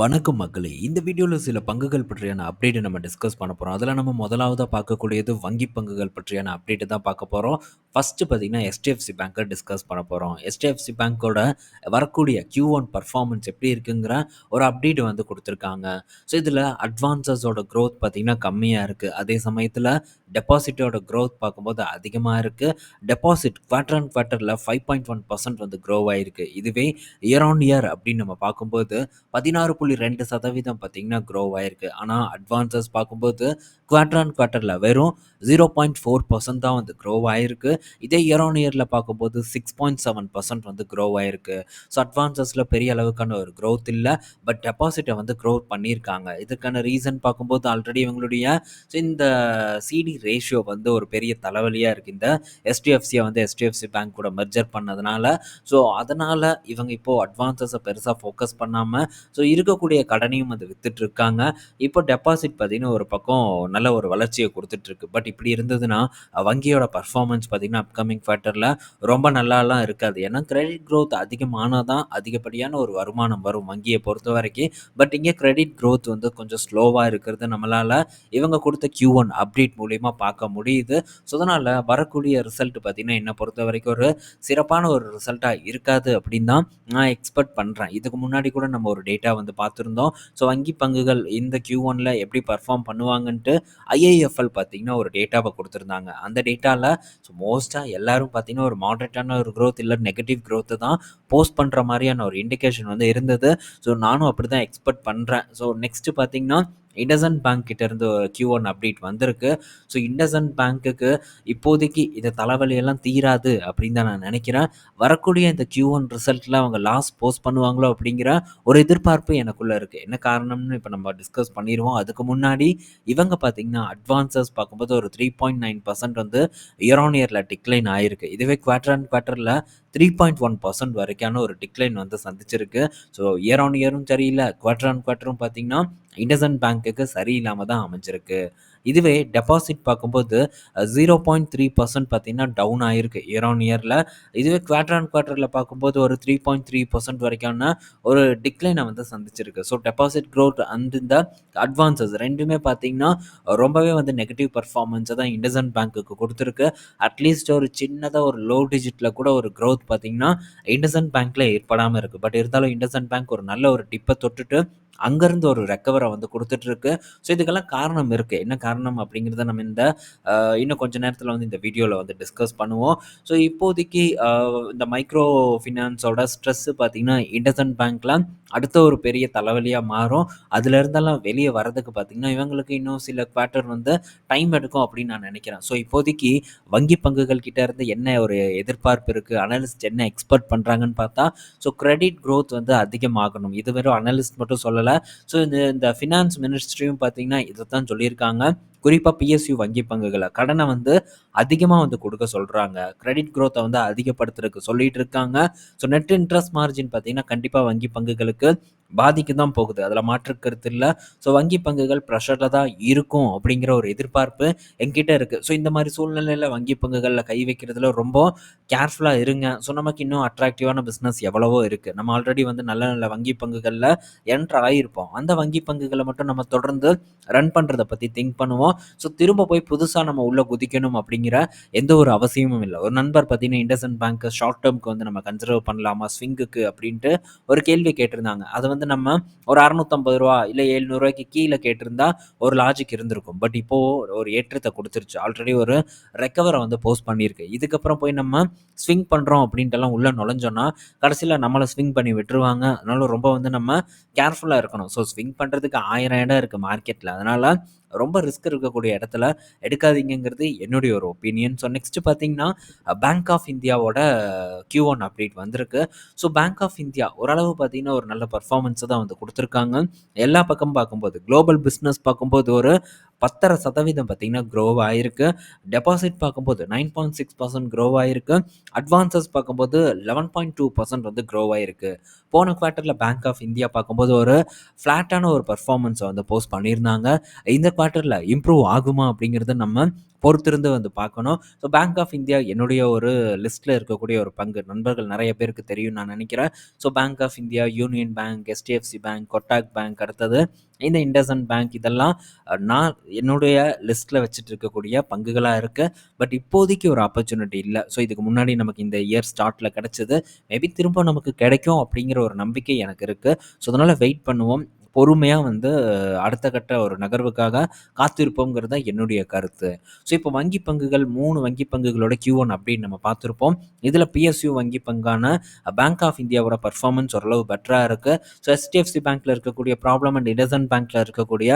வணக்கம் மக்களே. இந்த வீடியோவில் சில பங்குகள் பற்றியான அப்டேட்டை நம்ம டிஸ்கஸ் பண்ண போகிறோம் அதில் நம்ம முதலாவதாக பார்க்கக்கூடியது வங்கி பங்குகள் பற்றியான அப்டேட்டு தான் பார்க்க போகிறோம் ஃபஸ்ட்டு பார்த்தீங்கன்னா எஸ்டிஎஃப்சி பேங்க்கை டிஸ்கஸ் பண்ண போகிறோம் எஸ்டிஎஃப்சி பேங்க்கோட வரக்கூடிய கியூ ஒன் பர்ஃபார்மன்ஸ் எப்படி இருக்குங்கிற ஒரு அப்டேட் வந்து கொடுத்துருக்காங்க. ஸோ இதில் அட்வான்சஸோட க்ரோத் பார்த்திங்கன்னா கம்மியாக இருக்குது அதே சமயத்தில் டெபாசிட்டோட க்ரோத் பார்க்கும்போது அதிகமாக இருக்குது டெபாசிட் குவார்டர் அண்ட் குவார்ட்டரில் ஃபைவ் பாயிண்ட் ஒன் பர்சன்ட் வந்து க்ரோ ஆகிருக்கு இதுவே இயர் ஆன் இயர் அப்படின்னு நம்ம பார்க்கும்போது பதினாறு புள்ளி ரெண்டு சதவீதம் பார்த்தீங்கன்னா க்ரோ ஆயிருக்கு. ஆனால் அட்வான்சஸ் பார்க்கும்போது குவார்டர் அண்ட் குவார்ட்டரில் வெறும் ஜீரோ பாயிண்ட் ஃபோர் பர்சன்ட் தான் வந்து க்ரோ ஆயிருக்கு. இதே இயர் ஆன் இயரில் பார்க்கும்போது சிக்ஸ் பாயிண்ட் செவன் பர்சன்ட் வந்து க்ரோ ஆயிருக்கு. ஸோ அட்வான்சஸில் பெரிய அளவுக்கான ஒரு க்ரோத் இல்லை. பட் டெபாசிட்டை வந்து க்ரோ பண்ணியிருக்காங்க. இதுக்கான ரீசன் பார்க்கும்போது ஆல்ரெடி இவங்களுடைய ஸோ இந்த சிடி ரேஷியோ வந்து ஒரு பெரிய தலைவலியாக இருக்குது இந்த எஸ்டிஎஃப்சியை வந்து எஸ்டிஎஃப்சி பேங்க் கூட மெர்ஜர் பண்ணதுனால. ஸோ அதனால் இவங்க இப்போது அட்வான்சஸை பெருசாக ஃபோக்கஸ் பண்ணாமல் ஸோ இருக்க இருக்கக்கூடிய கடனையும் அது வித்துட்டு இருக்காங்க இப்போ டெபாசிட் பார்த்தீங்கன்னா ஒரு பக்கம் நல்ல ஒரு வளர்ச்சியை கொடுத்துட்ருக்கு பட் இப்படி இருந்ததுன்னா வங்கியோட பர்ஃபார்மன்ஸ் பார்த்தீங்கன்னா அப்கமிங் குவார்ட்டரில் ரொம்ப நல்லாலாம் இருக்காது. ஏன்னா கிரெடிட் க்ரோத் அதிகமானால் தான் அதிகப்படியான ஒரு வருமானம் வரும் வங்கியை பொறுத்த வரைக்கும். பட் இங்கே கிரெடிட் க்ரோத் வந்து கொஞ்சம் ஸ்லோவாக இருக்கிறது நம்மளால் இவங்க கொடுத்த கியூ ஒன் அப்டேட் மூலிமா பார்க்க முடியுது. ஸோ அதனால் வரக்கூடிய ரிசல்ட் பார்த்திங்கன்னா என்னை பொறுத்த வரைக்கும் ஒரு சிறப்பான ஒரு ரிசல்ட்டாக இருக்காது அப்படின்னு தான் நான் எக்ஸ்பெக்ட் பண்ணுறேன் இதுக்கு முன்னாடி கூட நம்ம ஒரு டேட்டா வந்து பார்த்துருந்தோம். ஸோ வங்கி பங்குகள் இந்த கியூ ஒனில் எப்படி பர்ஃபார்ம் பண்ணுவாங்கன்ட்டு ஐஐஎஃப்எல் பார்த்தீங்கன்னா ஒரு டேட்டாவை கொடுத்துருந்தாங்க. அந்த டேட்டாவில் ஸோ மோஸ்ட்டாக எல்லாரும் பார்த்தீங்கன்னா ஒரு மாடரேட்டான ஒரு க்ரோத் இல்லை நெகட்டிவ் growth தான் போஸ்ட் பண்ணுற மாதிரியான ஒரு இண்டிகேஷன் வந்து இருந்தது. ஸோ நானும் அப்படி தான் எக்ஸ்பெக்ட் பண்ணுறேன் ஸோ நெக்ஸ்ட்டு பார்த்தீங்கன்னா இண்டசன் பேங்க் கிட்டேருந்து கியூ ஒன் அப்டேட் வந்திருக்கு. ஸோ இண்டசன் பேங்க்குக்கு இப்போதைக்கு இந்த தலைவலியெல்லாம் தீராது அப்படின்னு தான் நான் நினைக்கிறேன். வரக்கூடிய இந்த கியூ ஒன் ரிசல்ட்டில் அவங்க லாஸ் போஸ்ட் பண்ணுவாங்களோ அப்படிங்கிற ஒரு எதிர்பார்ப்பு எனக்குள்ளே இருக்குது என்ன காரணம்னு இப்போ நம்ம டிஸ்கஸ் பண்ணிடுவோம். அதுக்கு முன்னாடி இவங்க பார்த்தீங்கன்னா அட்வான்சஸ் பார்க்கும்போது ஒரு த்ரீ பாயிண்ட் நைன் பர்சன்ட் வந்து இயர் ஆன் இயரில் டிக்ளைன் ஆயிருக்கு. இதுவே குவார்டர் அண்ட் குவார்ட்டரில் த்ரீ பாயிண்ட் ஒன் பர்சன்ட் வரைக்கான ஒரு டிக்ளைன் வந்து சந்திச்சிருக்கு. ஸோ இயர் ஆன் இயரும் சரியில்லை. குவார்டர் ஆன் குவார்ட்டரும் பார்த்தீங்கன்னா இண்டசன் பேங்க்குக்கு சரியில்லாமல் தான் அமைஞ்சிருக்கு. இதுவே டெபாசிட் பார்க்கும்போது ஜீரோ பாயிண்ட் த்ரீ பர்சன்ட் பார்த்தீங்கன்னா டவுன் ஆகிருக்கு இயர் ஆன் இயரில் இதுவே குவார்டர் அண்ட் குவார்ட்டரில் பார்க்கும்போது ஒரு த்ரீ பாயிண்ட் த்ரீ பர்சன்ட் வரைக்கும்னா ஒரு டிக்ளைனை வந்து சந்திச்சிருக்கு. ஸோ டெபாசிட் க்ரோத் அண்ட் இந்த அட்வான்சஸ் ரெண்டுமே பார்த்தீங்கன்னா ரொம்பவே வந்து நெகட்டிவ் பர்ஃபார்மன்ஸை தான் இண்டசன் பேங்க்குக்கு கொடுத்துருக்கு. அட்லீஸ்ட் ஒரு சின்னதாக ஒரு லோ டிஜிட்டில் கூட ஒரு க்ரோத் பார்த்தீங்கன்னா இண்டசன் பேங்க்கில் ஏற்படாமல் இருக்குது பட் இருந்தாலும் இண்டசன் பேங்க் ஒரு நல்ல ஒரு டிப்பை தொட்டுட்டு அங்கேருந்து ஒரு ரெக்கவரை வந்து கொடுத்துட்ருக்கு ஸோ இதுக்கெல்லாம் காரணம் இருக்குது என்ன காரணம் அப்படிங்கிறத நம்ம இந்த இன்னும் கொஞ்ச நேரத்தில் வந்து இந்த வீடியோவில் வந்து டிஸ்கஸ் பண்ணுவோம். ஸோ இப்போதைக்கு இந்த மைக்ரோ ஃபினான்ஸோட ஸ்ட்ரெஸ்ஸு பார்த்திங்கன்னா இண்டசன் பேங்க்கில் அடுத்த ஒரு பெரிய தலைவலியாக மாறும். அதுல வெளியே வரதுக்கு பார்த்திங்கன்னா இவங்களுக்கு இன்னும் சில குவார்ட்டர் வந்து டைம் எடுக்கும் அப்படின்னு நான் நினைக்கிறேன். ஸோ இப்போதைக்கு வங்கி பங்குகள் கிட்ட இருந்து என்ன ஒரு எதிர்பார்ப்பு இருக்குது அனலிஸ்ட் என்ன எக்ஸ்பெக்ட் பண்ணுறாங்கன்னு பார்த்தா ஸோ கிரெடிட் க்ரோத் வந்து அதிகமாகணும். இது வெறும் அனலிஸ்ட் மட்டும் சொல்லலை ஸோ இந்த இந்த ஃபினான்ஸ் மினிஸ்ட்ரியும் பார்த்தீங்கன்னா இதை தான் சொல்லியிருக்காங்க குறிப்பாக பிஎஸ்யூ வங்கி பங்குகளை. கடனை வந்து அதிகமாக வந்து கொடுக்க சொல்கிறாங்க கிரெடிட் க்ரோத்தை வந்து அதிகப்படுத்துறதுக்கு சொல்லிட்டு இருக்காங்க. ஸோ நெட் இன்ட்ரெஸ்ட் மார்ஜின் பார்த்தீங்கன்னா கண்டிப்பாக வங்கி பங்குகளுக்கு பாதிக்கு தான் போகுது. அதில் மாற்று கருத்து இல்லை. ஸோ வங்கி பங்குகள் ப்ரெஷரில் தான் இருக்கும் அப்படிங்கிற ஒரு எதிர்பார்ப்பு என்கிட்ட இருக்குது ஸோ இந்த மாதிரி சூழ்நிலையில் வங்கி பங்குகளில் கை வைக்கிறதுல ரொம்ப கேர்ஃபுல்லாக இருங்க. ஸோ நமக்கு இன்னும் அட்ராக்டிவான பிஸ்னஸ் எவ்வளவோ இருக்குது நம்ம ஆல்ரெடி வந்து நல்ல நல்ல வங்கி பங்குகளில் என்ட்ரு ஆகியிருப்போம் அந்த வங்கி பங்குகளை மட்டும் நம்ம தொடர்ந்து ரன் பண்ணுறதை பற்றி திங்க் பண்ணுவோம். ஸோ திரும்ப போய் புதுசாக நம்ம உள்ளே குதிக்கணும் அப்படிங்கிற எந்த ஒரு அவசியமும் இல்லை. ஒரு நண்பர் பார்த்தீங்கன்னா இண்டசன் பேங்க் ஷார்ட் டேர்முக்கு வந்து நம்ம கன்சிடர் பண்ணலாமா? ஸ்விங்குக்கு அப்படின்ட்டு ஒரு கேள்வி கேட்டிருந்தாங்க. அதை வந்து வந்து நம்ம ஒரு அறநூற்றம்பது ரூபா இல்லை எழுநூறுவாய்க்கு கீழே கேட்டிருந்தா ஒரு லாஜிக் இருந்திருக்கும். பட் இப்போது ஒரு ஏற்றத்தை கொடுத்துருச்சு. ஆல்ரெடி ஒரு ரெக்கவரை வந்து போஸ்ட் பண்ணியிருக்கு. இதுக்கப்புறம் போய் நம்ம ஸ்விங் பண்ணுறோம் அப்படின்ட்டுலாம் உள்ளே நுழைஞ்சோன்னா கடைசியில் நம்மளை ஸ்விங் பண்ணி விட்டுருவாங்க. அதனால ரொம்ப வந்து நம்ம கேர்ஃபுல்லாக இருக்கணும். ஸோ ஸ்விங் பண்ணுறதுக்கு ஆயிரம் இடம் இருக்குது மார்க்கெட்டில் அதனால் ரொம்ப ரிஸ்க் இருக்கக்கூடிய இடத்துல எடுக்காதீங்கங்கிறது என்னுடைய ஒரு ஒப்பீனியன் ஸோ நெக்ஸ்ட் பார்த்தீங்கன்னா பேங்க் ஆஃப் இந்தியாவோட கியூ ஒன் அப்டேட் வந்திருக்கு. ஸோ பேங்க் ஆஃப் இந்தியா ஓரளவு பார்த்தீங்கன்னா ஒரு நல்ல பர்ஃபார்மன்ஸை தான் வந்து கொடுத்துருக்காங்க. எல்லா பக்கம் பார்க்கும்போது குளோபல் பிஸ்னஸ் பார்க்கும்போது ஒரு பத்தரை சதவீதம் பார்த்தீங்கன்னா க்ரோவ் ஆயிருக்கு. டெபாசிட் பார்க்கும்போது nine point six percent grow ஆயிருக்கு. அட்வான்சஸ் பார்க்கும்போது லெவன் பாயிண்ட் டூ பர்சன்ட் வந்து க்ரோவ் ஆயிருக்கு. போன குவார்ட்டரில் பேங்க் ஆஃப் இந்தியா பார்க்கும்போது ஒரு ஃப்ளாட்டான ஒரு பர்ஃபார்மன்ஸை வந்து போஸ்ட் பண்ணியிருந்தாங்க. இந்த குவார்ட்டரில் இம்ப்ரூவ் ஆகுமா அப்படிங்கிறத நம்ம பொறுத்திருந்து வந்து பார்க்கணும். ஸோ பேங்க் ஆஃப் இந்தியா என்னுடைய ஒரு லிஸ்ட்டில் இருக்கக்கூடிய ஒரு பங்கு. நண்பர்கள் நிறைய பேருக்கு தெரியும்னு நான் நினைக்கிறேன் so bank of India, union bank, HDFC bank, Kotak bank அடுத்தது இந்த இண்டசன் பேங்க் இதெல்லாம் நான் என்னுடைய லிஸ்ட்டில் வச்சுட்டு இருக்கக்கூடிய பங்குகளாக இருக்குது பட் இப்போதைக்கு ஒரு ஆப்பர்ச்சுனிட்டி இல்லை ஸோ இதுக்கு முன்னாடி நமக்கு இந்த இயர் ஸ்டார்ட்டில் கிடச்சிது மேபி திரும்ப நமக்கு கிடைக்கும் அப்படிங்கிற ஒரு நம்பிக்கை எனக்கு இருக்குது ஸோ அதனால் வெயிட் பண்ணுவோம். பொறுமையாக வந்து அடுத்த கட்ட ஒரு நகர்வுக்காக காத்திருப்போங்கிறது தான் என்னுடைய கருத்து. ஸோ இப்போ வங்கி பங்குகள் மூணு வங்கி பங்குகளோட கியூ ஒன் அப்படின்னு நம்ம பார்த்துருப்போம் இதில் பிஎஸ்யூ வங்கி பங்கான பேங்க் ஆஃப் இந்தியாவோட பர்ஃபார்மன்ஸ் ஓரளவு பெட்டராக இருக்குது ஸோ எஸ்டிஎஃப்சி பேங்க்கில் இருக்கக்கூடிய ப்ராப்ளம் அண்ட் இண்டஸ்இண்ட் பேங்க்கில் இருக்கக்கூடிய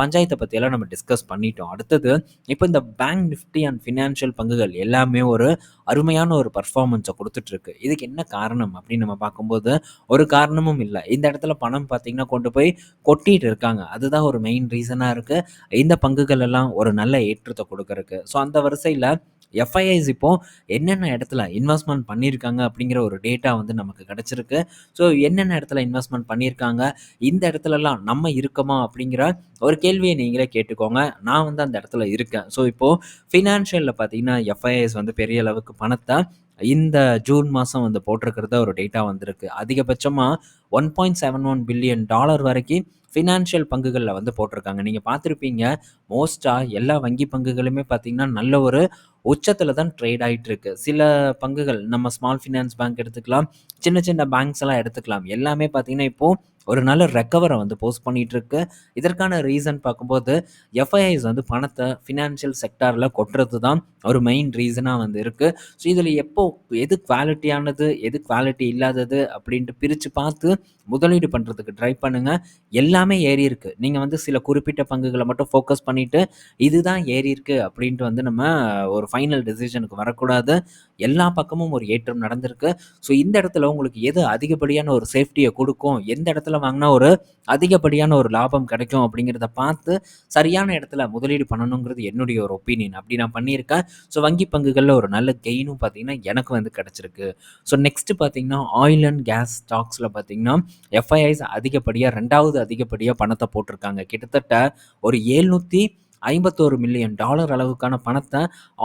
பஞ்சாயத்தை பற்றியெல்லாம் நம்ம டிஸ்கஸ் பண்ணிட்டோம். அடுத்தது இப்போ இந்த பேங்க் நிஃப்டி அண்ட் ஃபினான்ஷியல் பங்குகள் எல்லாமே ஒரு அருமையான ஒரு பர்ஃபார்மன்ஸை கொடுத்துட்ருக்கு இதுக்கு என்ன காரணம் அப்படின்னு நம்ம பார்க்கும்போது, ஒரு காரணமும் இல்லை இந்த இடத்துல பணம் பார்த்தீங்கன்னா கொண்டு போய் கொட்டிகிட்டு இருக்காங்க. அதுதான் ஒரு மெயின் ரீசனாக இருக்குது இந்த பங்குகள் எல்லாம் ஒரு நல்ல ஏற்றத்தை கொடுக்கறக்கு ஸோ அந்த வரிசையில் எஃப்ஐஐஸ் இப்போ என்னென்ன இடத்துல இன்வெஸ்ட்மெண்ட் பண்ணியிருக்காங்க அப்படிங்கிற ஒரு டேட்டா வந்து நமக்கு கிடச்சிருக்கு ஸோ என்னென்ன இடத்துல இன்வெஸ்ட்மெண்ட் பண்ணியிருக்காங்க, இந்த இடத்துலலாம் நம்ம இருக்கோமா அப்படிங்கிற ஒரு கேள்வியை நீங்களே கேட்டுக்கோங்க. நான் வந்து அந்த இடத்துல இருக்கேன். ஸோ இப்போது ஃபினான்ஷியலில் பார்த்தீங்கன்னா, எஃப்ஐஐஸ் வந்து பெரிய அளவுக்கு பணத்தை இந்த ஜூன் மாதம் வந்து போட்டிருக்கிறத ஒரு டேட்டா வந்திருக்கு. அதிகபட்சமாக one point seven one billion dollar வரைக்கும் ஃபினான்ஷியல் பங்குகளில் வந்து போட்டிருக்காங்க. நீங்கள் பார்த்துருப்பீங்க மோஸ்ட்டாக எல்லா வங்கி பங்குகளுமே பார்த்தீங்கன்னா, நல்ல ஒரு உச்சத்தில் தான் ட்ரேட் ஆகிட்டு இருக்கு. சில பங்குகள் நம்ம ஸ்மால் ஃபினான்ஸ் பேங்க் எடுத்துக்கலாம். சின்ன சின்ன பேங்க்ஸ் எல்லாம் எடுத்துக்கலாம். எல்லாமே பார்த்தீங்கன்னா, இப்போது ஒரு நல்ல ரெக்கவரை வந்து போஸ்ட் பண்ணிட்டு இருக்கு. இதற்கான ரீசன் பார்க்கும்போது, எஃப்ஐஐஸ் வந்து பணத்தை ஃபினான்ஷியல் செக்டாரில் கொட்டுறது தான் ஒரு மெயின் ரீசனாக வந்து இருக்குது ஸோ இதில் எப்போ எது குவாலிட்டியானது, எது குவாலிட்டி இல்லாதது அப்படின்ட்டு பிரித்து பார்த்து முதலீடு பண்ணுறதுக்கு ட்ரை பண்ணுங்கள் எல்லாமே ஏறியிருக்கு. நீங்கள் வந்து சில குறிப்பிட்ட பங்குகளை மட்டும் ஃபோக்கஸ் பண்ணிவிட்டு இதுதான் ஏறியிருக்கு அப்படின்ட்டு வந்து நம்ம ஒரு ஃபைனல் டெசிஷனுக்கு வரக்கூடாது. எல்லா பக்கமும் ஒரு ஏற்றம் நடந்திருக்கு. ஸோ இந்த இடத்துல உங்களுக்கு எது அதிகப்படியான ஒரு சேஃப்டியை கொடுக்கும் எந்த இடத்துல வாங்கினா ஒரு அதிகப்படியான ஒரு லாபம் கிடைக்கும் அப்படிங்கிறத பார்த்து, சரியான இடத்துல முதலீடு பண்ணணுங்கிறது என்னுடைய ஒரு ஒப்பீனியன். அப்படி நான் பண்ணியிருக்கேன். ஸோ வங்கி பங்குகளில் ஒரு நல்ல கெயினும் பார்த்தீங்கன்னா, எனக்கு வந்து கிடச்சிருக்கு ஸோ நெக்ஸ்ட் பார்த்தீங்கன்னா, ஆயில் அண்ட் கேஸ் ஸ்டாக்ஸில் பார்த்தீங்கன்னா, எஃப்ஐஐஸ் அதிகப்படியாக ரெண்டாவது அதிகப்படியாக பணத்தை போட்டிருக்காங்க. கிட்டத்தட்ட ஒரு ஏழ்நூற்றி 751 மில்லியன் டாலர் அளவுக்கான பணத்தை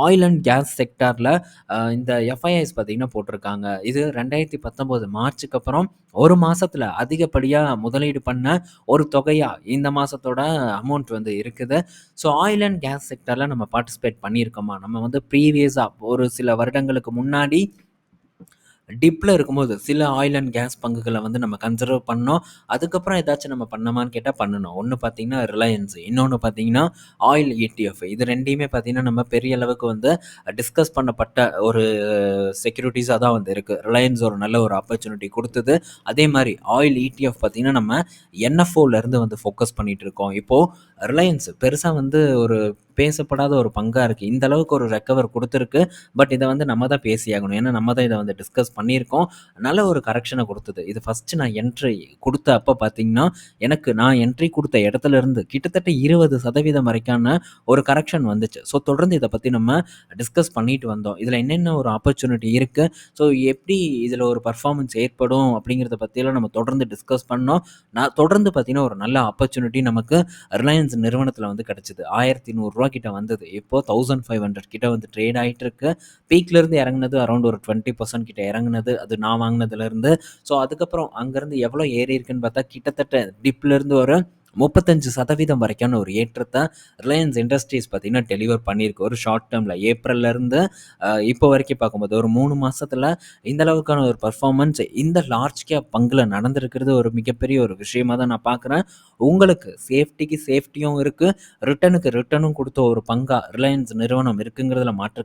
ஆயில் அண்ட் கேஸ் செக்டாரில் இந்த எஃப்ஐஐஸ் பார்த்தீங்கன்னா போட்டிருக்காங்க. இது 2019 மார்ச்சுக்கு அப்புறம் ஒரு மாதத்தில் அதிகப்படியாக முதலீடு பண்ண ஒரு தொகையாக இந்த மாதத்தோட அமௌண்ட் வந்து இருக்குது. ஸோ ஆயில் அண்ட் கேஸ் செக்டரில் நம்ம பார்ட்டிசிபேட் பண்ணியிருக்கோமா? நம்ம வந்து ப்ரீவியஸாக ஒரு சில வருடங்களுக்கு முன்னாடி டிப்பில் இருக்கும்போது, சில ஆயில் அண்ட் கேஸ் பங்குகளை வந்து நம்ம கன்சிடர் பண்ணோம். அதுக்கப்புறம் ஏதாச்சும் நம்ம பண்ணமான்னு கேட்டால் பண்ணணும் ஒன்று பார்த்தீங்கன்னா, ரிலையன்ஸ். இன்னொன்று பார்த்தீங்கன்னா, ஆயில் இடிஎஃப். இது ரெண்டையுமே பார்த்தீங்கன்னா, நம்ம பெரிய அளவுக்கு வந்து டிஸ்கஸ் பண்ணப்பட்ட ஒரு செக்யூரிட்டிஸாக தான் வந்து இருக்குது ரிலையன்ஸ் ஒரு நல்ல ஒரு ஆப்பர்ச்சுனிட்டி கொடுத்தது அதே மாதிரி ஆயில் இடிஎஃப் பார்த்தீங்கன்னா, நம்ம என்எஃப்ஓலேருந்து வந்து ஃபோக்கஸ் பண்ணிகிட்டு இருக்கோம். இப்போது ரிலையன்ஸ் பெருசாக வந்து ஒரு பேசப்படாத ஒரு பங்காக இருக்குது இந்த அளவுக்கு ஒரு ரெக்கவர் கொடுத்துருக்கு பட் இதை வந்து நம்ம தான் பேசியாகணும். ஏன்னா, நம்ம தான் இதை வந்து டிஸ்கஸ் பண்ணியிருக்கோம். நல்ல ஒரு கரெக்ஷனை கொடுத்தது இது ஃபஸ்ட்டு நான் என்ட்ரி கொடுத்த அப்போ பார்த்தீங்கன்னா, எனக்கு நான் என்ட்ரி கொடுத்த இடத்துல இருந்து கிட்டத்தட்ட 20% வரைக்கான ஒரு கரெக்ஷன் வந்துச்சு. ஸோ தொடர்ந்து இதை பற்றி நம்ம டிஸ்கஸ் பண்ணிட்டு வந்தோம். இதில் என்னென்ன ஒரு ஆப்பர்ச்சுனிட்டி இருக்குது ஸோ எப்படி இதில் ஒரு பர்ஃபார்மன்ஸ் ஏற்படும் அப்படிங்கிறத பற்றியெல்லாம் நம்ம தொடர்ந்து டிஸ்கஸ் பண்ணோம். நான் தொடர்ந்து பார்த்தீங்கன்னா, ஒரு நல்ல ஆப்பர்ச்சுனிட்டி நமக்கு ரிலையன்ஸ் நிறுவனத்தில் வந்து கிடச்சிது ஆயிரத்தி ரூ. ரூபா கிட்ட வந்தது. இப்போ 1500 கிட்ட வந்து ட்ரேட் ஆகிட்டு இருக்கு. பீக்ல இருந்து இறங்குனது அரௌண்ட் ஒரு 20% கிட்ட இறங்குனது. அது நான் வாங்கினதுலேருந்து ஸோ அதுக்கப்புறம் அங்கேருந்து எவ்வளோ ஏறி இருக்குன்னு பார்த்தா, கிட்டத்தட்ட டிப்ல இருந்து முப்பத்தஞ்சு சதவீதம் வரைக்கான ஒரு ஏற்றத்தை ரிலையன்ஸ் இண்டஸ்ட்ரீஸ் பார்த்தீங்கன்னா, டெலிவர் பண்ணியிருக்கு. ஒரு ஷார்ட் டேர்மில் ஏப்ரல்ல இருந்து இப்போ வரைக்கும் பார்க்கும்போது, ஒரு மூணு மாதத்தில் இந்த அளவுக்கான ஒரு பர்ஃபார்மன்ஸ் இந்த லார்ஜ் கேப் பங்குல நடந்திருக்கிறது ஒரு மிகப்பெரிய ஒரு விஷயமா தான் நான் பார்க்குறேன். உங்களுக்கு சேஃப்டிக்கு சேஃப்டியும் இருக்குது ரிட்டனுக்கு ரிட்டனும் கொடுத்த ஒரு பங்காக ரிலையன்ஸ் நிறுவனம் இருக்குங்கிறதுல மாற்று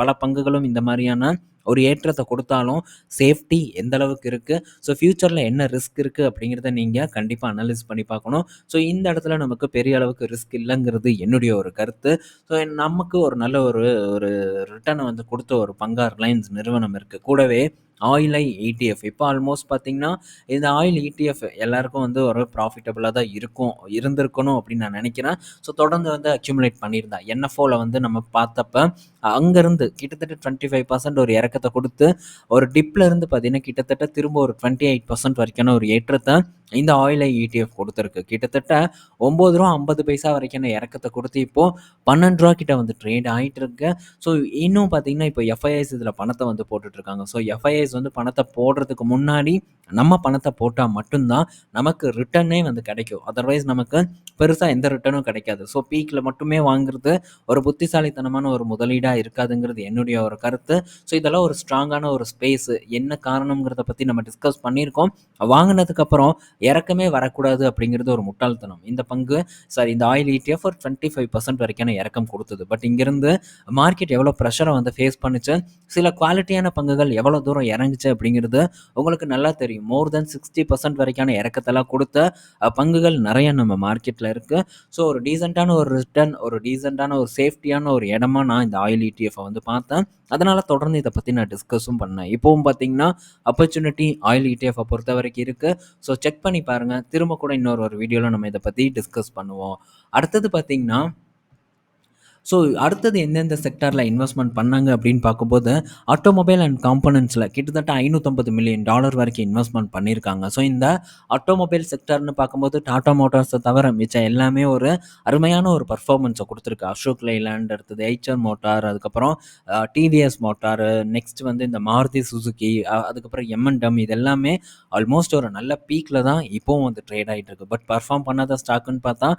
பல பங்குகளும் இந்த மாதிரியான ஒரு ஏற்றத்தை கொடுத்தாலும் சேஃப்டி எந்த அளவுக்கு இருக்குது ஸோ ஃப்யூச்சரில் என்ன ரிஸ்க் இருக்குது அப்படிங்கிறத நீங்கள் கண்டிப்பாக அனலைஸ் பண்ணி பார்க்கணும். ஸோ இந்த இடத்துல நமக்கு பெரிய அளவுக்கு ரிஸ்க் இல்லைங்கிறது என்னுடைய ஒரு கருத்து. ஸோ நமக்கு ஒரு நல்ல ஒரு ஒரு ரிட்டர்னை வந்து கொடுத்த ஒரு பங்கா ரிலையன்ஸ் நிறுவனம் இருக்குது கூடவே ஆயிலை இடிஎஃப். இப்போ ஆல்மோஸ்ட் பார்த்தீங்கன்னா, இந்த ஆயில் இடிஎஃப் எல்லாருக்கும் வந்து ஒரு ப்ராஃபிட்டபுளாக தான் இருக்கும். இருந்திருக்கணும் அப்படின்னு நான் நினைக்கிறேன் ஸோ தொடர்ந்து வந்து அக்யூமுலேட் பண்ணியிருந்தேன். என்எஃப்ஓவில் வந்து நம்ம பார்த்தப்ப, அங்கேருந்து கிட்டத்தட்ட 25% ஒரு இறக்கத்தை கொடுத்து ஒரு டிப்ல இருந்து பார்த்தீங்கன்னா, கிட்டத்தட்ட திரும்ப ஒரு 28% வரைக்கான ஒரு ஏற்றத்தை இந்த ஆயில் இடிஎஃப் கொடுத்துருக்கு. கிட்டத்தட்ட ஒம்பது ரூபா ஐம்பது பைசா வரைக்கும் இறக்கத்தை கொடுத்து இப்போது பன்னெண்டு ரூபா கிட்ட வந்து ட்ரேட் ஆகிட்டு இருக்கு ஸோ இன்னும் பார்த்தீங்கன்னா இப்போ எஃப்ஐஎஸ் இதில் பணத்தை வந்து போட்டுட்ருக்காங்க. ஸோ எஃப்ஐஎஸ் வந்து பணத்தை போடுறதுக்கு முன்னாடி நம்ம பணத்தை போட்டால் மட்டும்தான் நமக்கு ரிட்டர்னே வந்து கிடைக்கும். அதர்வைஸ் நமக்கு பெருசாக எந்த ரிட்டர்னும் கிடைக்காது. ஸோ பீக்கில் மட்டுமே வாங்குறது ஒரு புத்திசாலித்தனமான ஒரு முதலீடாக இருக்காதுங்கிறது என்னுடைய ஒரு கருத்து. ஸோ இதெல்லாம் ஒரு ஸ்ட்ராங்கான ஒரு ஸ்பேஸு என்ன காரணங்கிறத பற்றி நம்ம டிஸ்கஸ் பண்ணியிருக்கோம். வாங்கினதுக்கப்புறம் இறக்கமே வரக்கூடாது அப்படிங்கிறது ஒரு முட்டாள்தனம். இந்த பங்கு சாரி இந்த ஆயில் இடிஎஃப் ஒரு டுவெண்ட்டி ஃபைவ் பர்சன்ட் வரைக்கான இறக்கம் கொடுத்தது. பட் இங்கேருந்து மார்க்கெட் எவ்வளோ ப்ரெஷரை வந்து ஃபேஸ் பண்ணிச்சு சில குவாலிட்டியான பங்குகள் எவ்வளோ தூரம் இறங்குச்சு அப்படிங்கிறது உங்களுக்கு நல்லா தெரியும். மோர் தென் சிக்ஸ்டி பர்சன்ட் வரைக்கான இறக்கத்தெல்லாம் கொடுத்த பங்குகள் நிறைய நம்ம மார்க்கெட்டில் இருக்குது ஸோ ஒரு டீசெண்டான ஒரு ரிட்டர்ன் ஒரு டீசெண்டான ஒரு சேஃப்டியான ஒரு இடமா நான் இந்த ஆயில் இடிஎஃப்பை வந்து பார்த்தேன். அதனால் தொடர்ந்து இதை பற்றி நான் டிஸ்கஸும் பண்ணேன். இப்போவும் பார்த்தீங்கன்னா ஆப்பர்ச்சுனிட்டி ஆயில் இடிஎஃப்பை பொறுத்த வரைக்கும் இருக்குது ஸோ செக் பண்ணி பாருங்கள் திரும்ப கூட இன்னொரு ஒரு வீடியோவில் நம்ம இதை பற்றி டிஸ்கஸ் பண்ணுவோம். அடுத்தது பார்த்திங்கன்னா ஸோ அடுத்தது எந்தெந்த செக்டாரில் இன்வெஸ்ட்மெண்ட் பண்ணாங்க அப்படின்னு பார்க்கும்போது ஆட்டோமொபைல் அண்ட் காம்பனன்ட்ஸில் கிட்டத்தட்ட ஐநூற்றம்பது மில்லியன் டாலர் வரைக்கும் இன்வெஸ்ட்மெண்ட் பண்ணியிருக்காங்க. ஸோ இந்த ஆட்டோமொபைல் செக்டர்னு பார்க்கும்போது டாடா மோட்டார்ஸை தவிர மிச்சம் எல்லாமே ஒரு அருமையான ஒரு பர்ஃபார்மன்ஸை கொடுத்துருக்கு. அசோக் லைலாண்ட் அடுத்தது எய்ச்சர் மோட்டார் அதுக்கப்புறம் டிவிஎஸ் மோட்டார் நெக்ஸ்ட் வந்து இந்த மாருதி சுசுக்கி அதுக்கப்புறம் எம்என்டம் இது எல்லாமே ஆல்மோஸ்ட் ஒரு நல்ல பீக்கில் தான் இப்போவும் வந்து ட்ரேட் ஆகிட்டு இருக்கு. பட் பர்ஃபார்ம் பண்ணாத ஸ்டாக்குன்னு பார்த்தா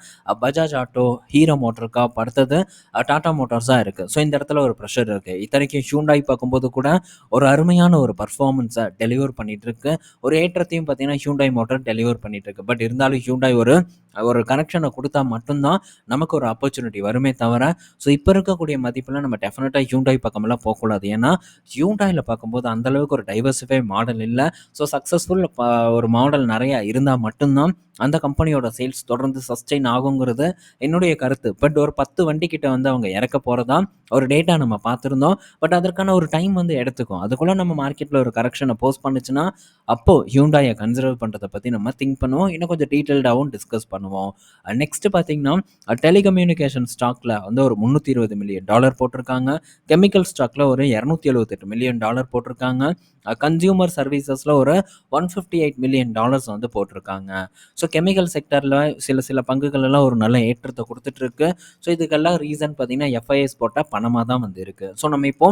பஜாஜ் ஆட்டோ ஹீரோ மோட்டருக்கா அடுத்தது டாடா மோட்டார்ஸாக இருக்குது ஸோ இந்த இடத்துல ஒரு ப்ரெஷர் இருக்குது இத்தனைக்கும் ஹியூண்டாய் பார்க்கும்போது கூட ஒரு அருமையான ஒரு பர்ஃபார்மன்ஸை டெலிவர் பண்ணிகிட்டு இருக்கு. ஒரு ஏற்றத்தையும் பார்த்தீங்கன்னா ஹியூண்டாய் மோட்டார் டெலிவர் பண்ணிட்டு இருக்கு. பட் இருந்தாலும் ஹியூண்டாய் ஒரு ஒரு கனெக்ஷனை கொடுத்தா மட்டும்தான் நமக்கு ஒரு ஆப்பர்ச்சுனிட்டி வருமே தவிர ஸோ இப்போ இருக்கக்கூடிய மதிப்பெல்லாம் நம்ம டெஃபினட்டாக ஹியூண்டாய் பக்கமெல்லாம் போகக்கூடாது. ஏன்னா ஹியூண்டாயில் பார்க்கும்போது அந்தளவுக்கு ஒரு டைவர்சிஃபை மாடல் இல்லை. ஸோ சக்ஸஸ்ஃபுல் ஒரு மாடல் நிறையா இருந்தால் மட்டும்தான் அந்த கம்பெனியோட சேல்ஸ் தொடர்ந்து சஸ்டெயின் ஆகுங்கிறது என்னுடைய கருத்து. பட் ஒரு பத்து வண்டிக்கிட்ட வந்து அவங்க இறக்க போகிறதா ஒரு டேட்டா நம்ம பார்த்துருந்தோம். பட் அதற்கான ஒரு டைம் வந்து எடுத்துக்கும் அதுக்குள்ளே நம்ம மார்க்கெட்டில் ஒரு கரெக்ஷனை போஸ்ட் பண்ணுச்சுன்னா அப்போது ஹியூண்டாயை கன்சிடர் பண்ணுறதை பற்றி நம்ம திங்க் பண்ணுவோம். இன்னும் கொஞ்சம் டீட்டெயில்டாகவும் டிஸ்கஸ் பண்ணுவோம். நெக்ஸ்ட்டு பார்த்தீங்கன்னா டெலிகம்யூனிகேஷன் ஸ்டாக்ல வந்து ஒரு முந்நூற்றி இருபது மில்லியன் டாலர் போட்டிருக்காங்க. கெமிக்கல் ஸ்டாக்ல ஒரு இரநூத்தி எழுபத்தெட்டு மில்லியன் டாலர் போட்டிருக்காங்க. கன்சியூமர் சர்வீசஸில் ஒரு one fifty eight million dollars வந்து போட்டிருக்காங்க. ஸோ கெமிக்கல் செக்டரில் சில சில பங்குகள் எல்லாம் ஒரு நல்ல ஏற்றத்தை கொடுத்துட்ருக்கு ஸோ இதுக்கெல்லாம் ரீசன் பார்த்திங்கன்னா எஃப்ஐஎஸ் போட்டால் பணமாக தான் வந்து இருக்குது ஸோ நம்ம இப்போ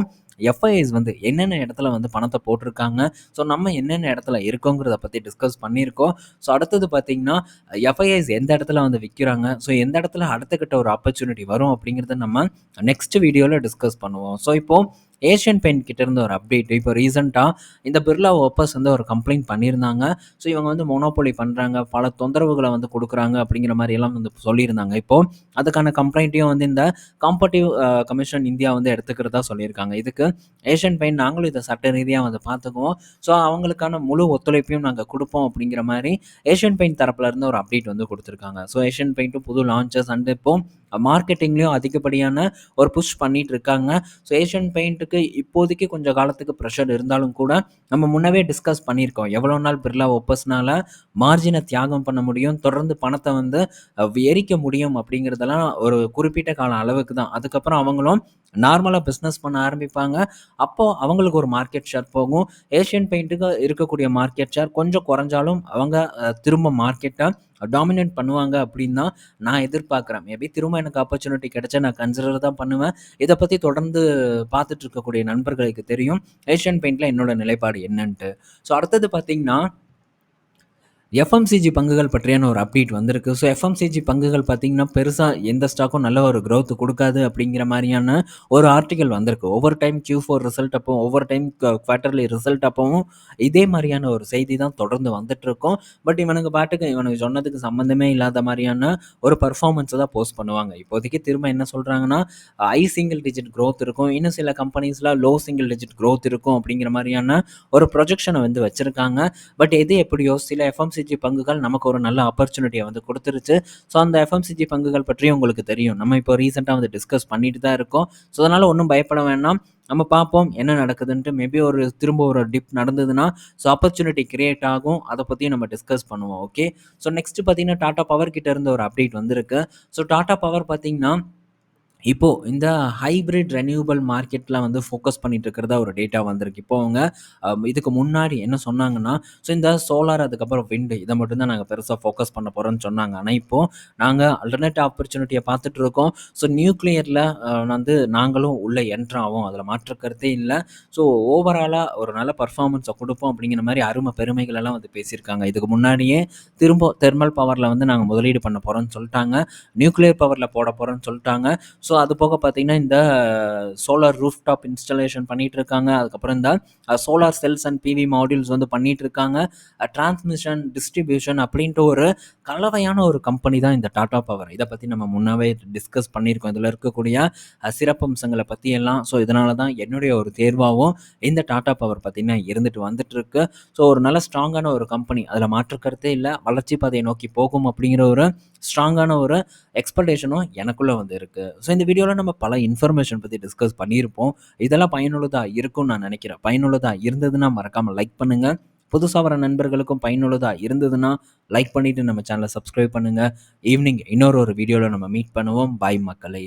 எஃப்ஐஎஸ் வந்து என்னென்ன இடத்துல வந்து பணத்தை போட்டிருக்காங்க? ஸோ நம்ம என்னென்ன இடத்துல இருக்கோங்கிறத பற்றி டிஸ்கஸ் பண்ணியிருக்கோம். ஸோ அடுத்தது பார்த்திங்கன்னா எஃப்ஐஎஸ் எந்த இடத்துல வந்து விற்கிறாங்க ஸோ எந்த இடத்துல அடுத்த கிட்ட ஒரு ஆப்பர்ச்சுனிட்டி வரும் அப்படிங்கிறத நம்ம நெக்ஸ்ட் வீடியோவில் டிஸ்கஸ் பண்ணுவோம். ஸோ இப்போது ஏஷியன் பெயிண்ட் கிட்ட இருந்து ஒரு அப்டேட் இப்போ ரீசெண்டாக இந்த பிர்லா ஓப்பர்ஸ் வந்து ஒரு கம்ப்ளைண்ட் பண்ணியிருந்தாங்க. ஸோ இவங்க வந்து மோனோபொலி பண்ணுறாங்க பல தொந்தரவுகளை வந்து கொடுக்குறாங்க அப்படிங்கிற மாதிரி எல்லாம் வந்து சொல்லியிருந்தாங்க. இப்போது அதுக்கான கம்ப்ளைண்ட்டையும் வந்து இந்த காம்படிவ் கமிஷன் இந்தியா வந்து எடுத்துக்கிறதா சொல்லியிருக்காங்க. இதுக்கு ஏஷியன் பெயிண்ட் நாங்களும் இதை சட்ட ரீதியாக வந்து பார்த்துக்குவோம். ஸோ அவங்களுக்கான முழு ஒத்துழைப்பையும் நாங்கள் கொடுப்போம் அப்படிங்கிற மாதிரி ஏஷியன் பெயிண்ட் தரப்புலேருந்து ஒரு அப்டேட் வந்து கொடுத்துருக்காங்க. ஸோ ஏஷியன் பெயிண்ட்டும் புது லான்ச்சஸ் அண்ட் இப்போ மார்க்கெட்டிங்லேயும் அதிகப்படியான ஒரு புஷ் பண்ணிட்டு இருக்காங்க. ஸோ ஏஷியன் பெயிண்ட்டுக்கு இப்போதைக்கு கொஞ்சம் காலத்துக்கு ப்ரெஷர் இருந்தாலும் கூட நம்ம முன்னவே டிஸ்கஸ் பண்ணியிருக்கோம். எவ்வளோ நாள் பிர்லா ஒப்பஸ்னால மார்ஜினை தியாகம் பண்ண முடியும் தொடர்ந்து பணத்தை வந்து எரிக்க முடியும் அப்படிங்கிறதெல்லாம் ஒரு குறிப்பிட்ட கால அளவுக்கு தான். அதுக்கப்புறம் அவங்களும் நார்மலாக பிஸ்னஸ் பண்ண ஆரம்பிப்பாங்க. அப்போது அவங்களுக்கு ஒரு மார்க்கெட் ஷேர் போகும். ஏஷியன் பெயிண்ட்டுக்கு இருக்கக்கூடிய மார்க்கெட் ஷேர் கொஞ்சம் குறைஞ்சாலும் அவங்க திரும்ப மார்க்கெட்டை டாமினேட் பண்ணுவாங்க அப்படின்னு தான் நான் எதிர்பார்க்குறேன். மேபி திரும்ப எனக்கு ஆப்பர்ச்சுனிட்டி கிடைச்சா நான் கன்சிடர் தான் பண்ணுவேன். இதை பற்றி தொடர்ந்து பார்த்துட்டு இருக்கக்கூடிய நண்பர்களுக்கு தெரியும். ஏஷியன் பெயிண்டில் என்னோட நிலைப்பாடு என்னன்ட்டு. ஸோ அடுத்தது பார்த்திங்கன்னா எஃப்எம்சிஜி பங்குகள் பற்றியான ஒரு அப்டேட் வந்திருக்கு. ஸோ எஃப்எம்சிஜி பங்குகள் பார்த்திங்கன்னா பெருசாக எந்த ஸ்டாக்கும் நல்ல ஒரு க்ரோத் கொடுக்காது அப்படிங்கிற மாதிரியான ஒரு ஆர்டிக்கல் வந்திருக்கு. ஒவ்வொரு டைம் கியூ ஃபோர் ரிசல்ட் அப்போ ஒவ்வொரு டைம் குவார்டர்லி ரிசல்ட் அப்பவும் இதே மாதிரியான ஒரு செய்தி தான் தொடர்ந்து வந்துட்டுருக்கோம். பட் இவனுக்கு பாட்டுக்கு இவனுக்கு சொன்னதுக்கு சம்மந்தமே இல்லாத மாதிரியான ஒரு பர்ஃபார்மன்ஸை தான் போஸ்ட் பண்ணுவாங்க. இப்போதைக்கு திரும்ப என்ன சொல்கிறாங்கன்னா ஐ சிங்கிள் டிஜிட் க்ரோத் இருக்கும். இன்னும் சில கம்பெனிஸில் லோ சிங்கிள் டிஜிட் க்ரோத் இருக்கும் அப்படிங்கிற மாதிரியான ஒரு ப்ரொஜெக்ஷனை வந்து வச்சுருக்காங்க. பட் எது எப்படியோ சில எஃப்எம்சி எஃப்எம்சிஜி பங்குகள் நமக்கு ஒரு நல்ல ஆப்பர்ச்சுனிட்டியை வந்து கொடுத்துருச்சு. ஸோ அந்த எஃப்எம்சிஜி பங்குகள் பற்றியும் உங்களுக்கு தெரியும். நம்ம இப்போ ரீசெண்டாக வந்து டிஸ்கஸ் பண்ணிட்டு தான் இருக்கோம். ஸோ அதனால் ஒன்றும் பயப்பட வேண்டாம். நம்ம பார்ப்போம் என்ன நடக்குதுன்ட்டு. மேபி ஒரு திரும்ப ஒரு டிப் நடந்ததுன்னா ஸோ ஆப்பர்ச்சுனிட்டி கிரியேட் ஆகும். அதை பற்றியும் நம்ம டிஸ்கஸ் பண்ணுவோம் ஓகே ஸோ நெக்ஸ்ட் பார்த்தீங்கன்னா டாட்டா பவர் கிட்ட இருந்து ஒரு அப்டேட் வந்திருக்கு. ஸோ டாட்டா பவர் பார்த்தீங்கன்னா இப்போது இந்த ஹைபிரிட் ரெனியூபிள் மார்க்கெட்டில் வந்து ஃபோக்கஸ் பண்ணிட்டு இருக்கிறதா ஒரு டேட்டா வந்திருக்கு. இப்போ அவங்க இதுக்கு முன்னாடி என்ன சொன்னாங்கன்னா, ஸோ இந்த சோலார் அதுக்கப்புறம் விண்டு இதை மட்டும்தான் நாங்கள் பெருசாக ஃபோக்கஸ் பண்ண போகிறோம்னு சொன்னாங்க. ஆனால் இப்போ நாங்கள் அல்டர்னேட் ஆப்பர்ச்சுனிட்டியை பார்த்துட்டு இருக்கோம். ஸோ நியூக்ளியரில் வந்து நாங்களும் உள்ளே என்ட்ராகும் அதில் மாற்றுக்கிறதே மாற்று கருத்தே ஸோ ஓவராலாக ஒரு நல்ல பர்ஃபார்மன்ஸை கொடுப்போம் அப்படிங்கிற மாதிரி அருமை பெருமைகளெல்லாம் வந்து பேசியிருக்காங்க. இதுக்கு முன்னாடியே திரும்ப தெர்மல் பவரில் வந்து நாங்கள் முதலீடு பண்ண போகிறோன்னு சொல்லிட்டாங்க நியூக்ளியர் பவரில் போட போறோம்னு சொல்லிட்டாங்க ஸோ அது போக பார்த்தீங்கன்னா, இந்த சோலார் ரூஃப் டாப் இன்ஸ்டலேஷன் பண்ணிட்டு இருக்காங்க. அதுக்கப்புறம் இந்த solar cells and PV modules வந்து பண்ணிட்டு இருக்காங்க. டிரான்ஸ்மிஷன், டிஸ்ட்ரிபியூஷன் அப்படின்ட்டு ஒரு கலவையான ஒரு கம்பெனி தான் இந்த டாடா பவர். இதை பற்றி நம்ம முன்னாவே டிஸ்கஸ் பண்ணியிருக்கோம். இதில் இருக்கக்கூடிய சிறப்பம்சங்களை பற்றி எல்லாம். ஸோ இதனால தான் என்னுடைய ஒரு தேர்வாகவும் இந்த டாடா பவர் பார்த்தீங்கன்னா இருந்துட்டு வந்துட்டுருக்கு. ஸோ ஒரு நல்ல ஸ்ட்ராங்கான ஒரு கம்பெனி. அதில் மாற்று கருத்தே வளர்ச்சி பாதையை நோக்கி போகும் அப்படிங்கிற ஒரு ஸ்ட்ராங்கான ஒரு எக்ஸ்பெக்டேஷனும் எனக்குள்ளே வந்து இருக்குது ஸோ இந்த வீடியோவில் நம்ம பல இன்ஃபர்மேஷன் பற்றி டிஸ்கஸ் பண்ணியிருப்போம். இதெல்லாம் பயனுள்ளதாக இருக்கும்னு நான் நினைக்கிறேன் பயனுள்ளதாக இருந்ததுன்னா மறக்காமல் லைக் பண்ணுங்கள் புதுசாக வர நண்பர்களுக்கும் பயனுள்ளதாக இருந்ததுன்னா லைக் பண்ணிவிட்டு நம்ம சேனலை சப்ஸ்கிரைப் பண்ணுங்கள் ஈவினிங் இன்னொரு ஒரு வீடியோவில் நம்ம மீட் பண்ணுவோம். பாய் மக்களே!